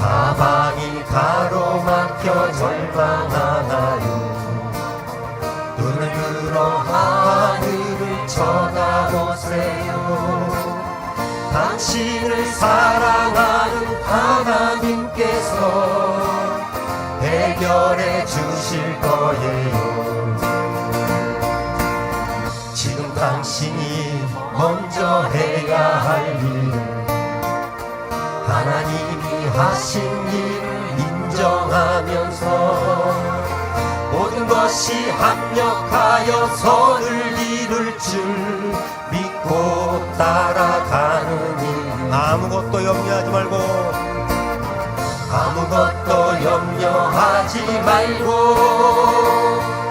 사방이 가로막혀 절망하나요? 눈을 들어 하늘을 쳐다보세요. 당신을 사랑하는 하나님께서 해결해 주실 거예요 하신 일을 인정하면서 모든 것이 합력하여 선을 이룰 줄 믿고 따라가는 일 아무것도 염려하지 말고 아무것도 염려하지 말고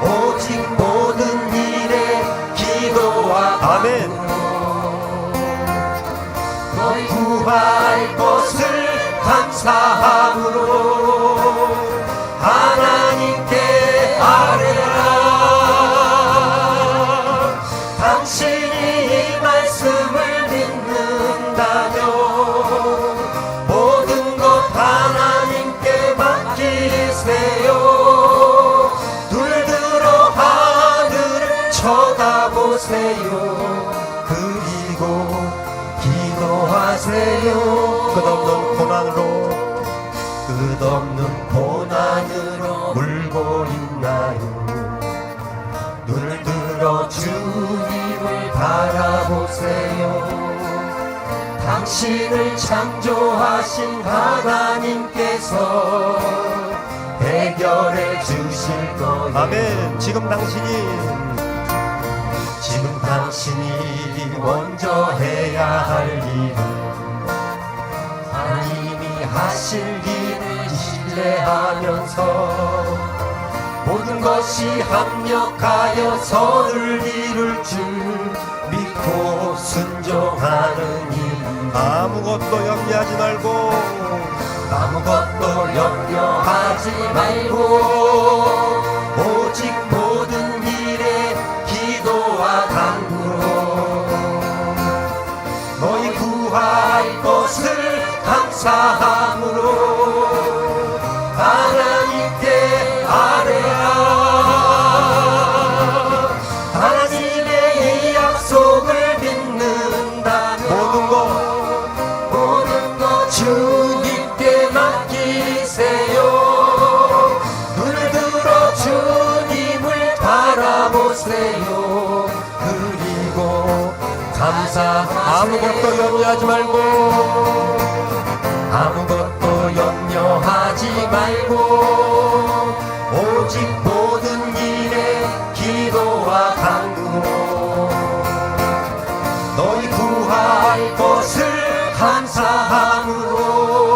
오직 모든 일에 기도와 아멘. 널 구할 것을 감사함으로 하나님께 아뢰라. 당신이 이 말씀을 믿는다면 모든 것 하나님께 맡기세요. 눈을 들어 하늘을 쳐다보세요. 그리고 기도하세요. 끝없는 고난으로 끝없는 고난으로 물고 있나요? 눈을 들어 주님을 바라보세요. 당신을 창조하신 하나님께서 해결해 주실 거예요. 아멘. 지금 당신이 지금 당신이 먼저 해야 할 일은 하실 일을 신뢰하면서 모든 것이 합력하여 선을 이룰 줄 믿고 순종하는 일 아무것도 염려하지 말고 아무것도 염려하지 말고 오직 모든 일에 기도와 간구로 너희 구할 것을 감사함 감사하세요 아무것도 염려하지 말고 아무것도 염려하지 말고 오직 모든 일에 기도와 간구로 너희 구할 것을 감사함으로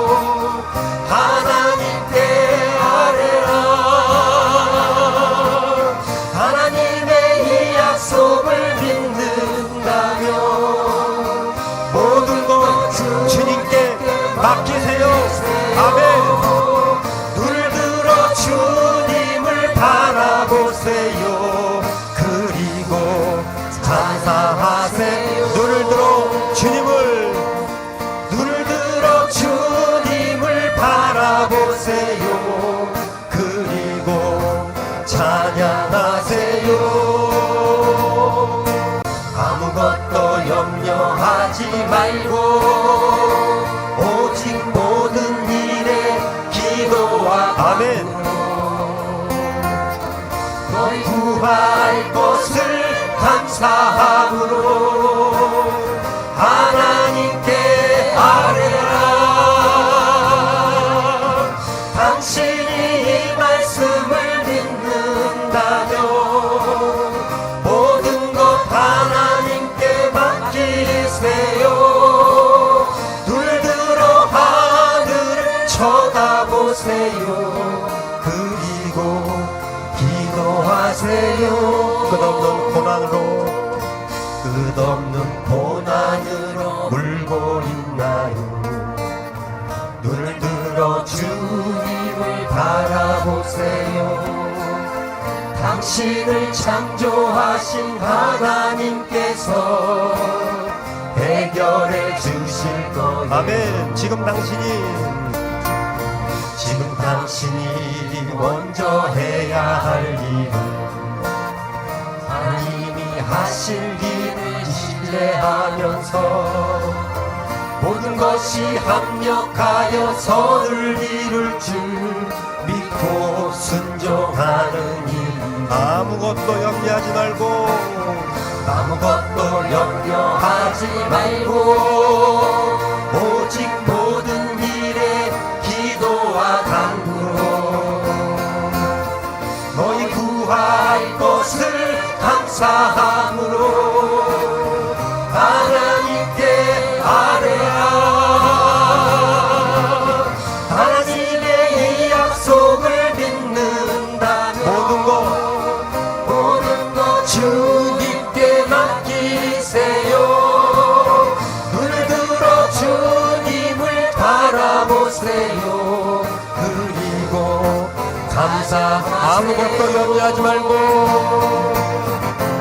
주님을 바라보세요. 그리고 감사 감사함으로 하나님께 아뢰라. 당신이 이 말씀을 믿는다면 모든 것 하나님께 맡기세요. 눈을 들어 하늘을 쳐다보세요. 그리고 기도하세요. 끝없는 고난으로 끝없는 고난으로 울고 있나요? 눈을 들어 주님을 바라보세요. 당신을 창조하신 하나님께서 해결해 주실 거예요. 아멘. 지금 당신이 지금 당신이 먼저 해야 할 일은 하나님이 하실 일. 인내하면서 모든 것이 합력하여 선을 이룰 줄 믿고 순종하는 이 아무것도 염려하지 말고 아무것도 염려하지 말고 오직 아무것도 염려하지 말고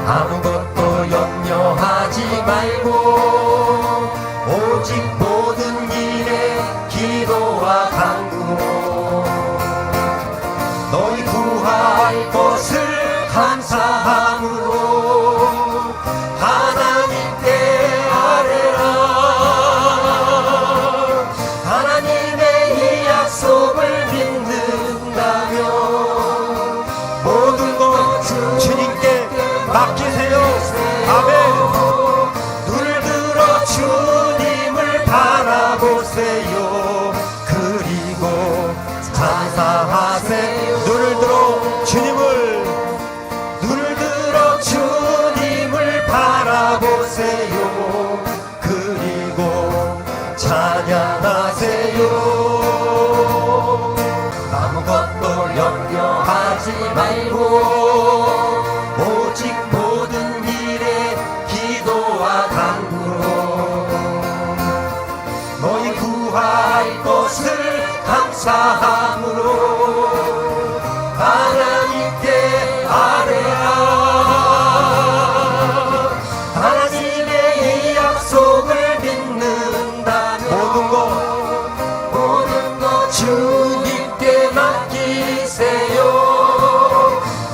아무것도 염려하지 말고 오직 장사하세. 눈을 들어 주님을 감사함으로 하나님께 아뢰라. 하나님의 약속을 믿는다면 모든 것 모든 것 주님께 맡기세요.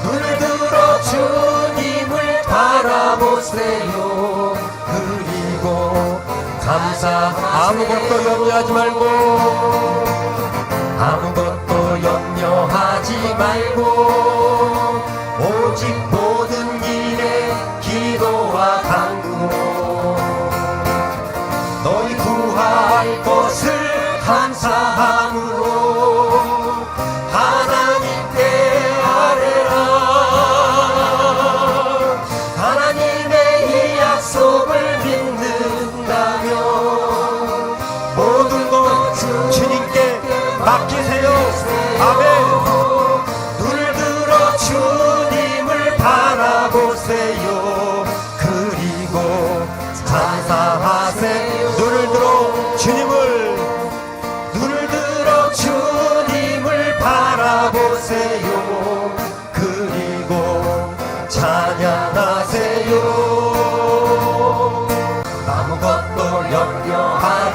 눈을 들어 주님을 바라보세요. 그리고 감사하세요. 아무것도 염려하지 말고 아무것도 염려하지 말고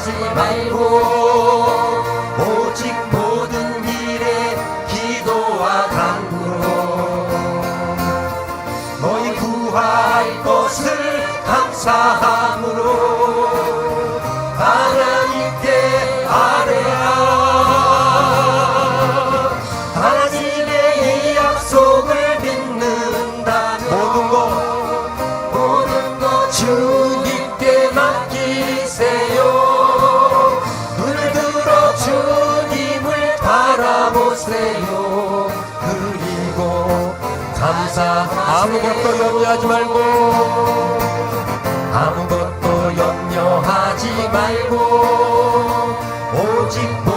하지 말고 오직 모든 일에 기도와 간구로 너희 구할 것을 감사함으로 아무것도 염려하지 말고 아무것도 염려하지 말고 오직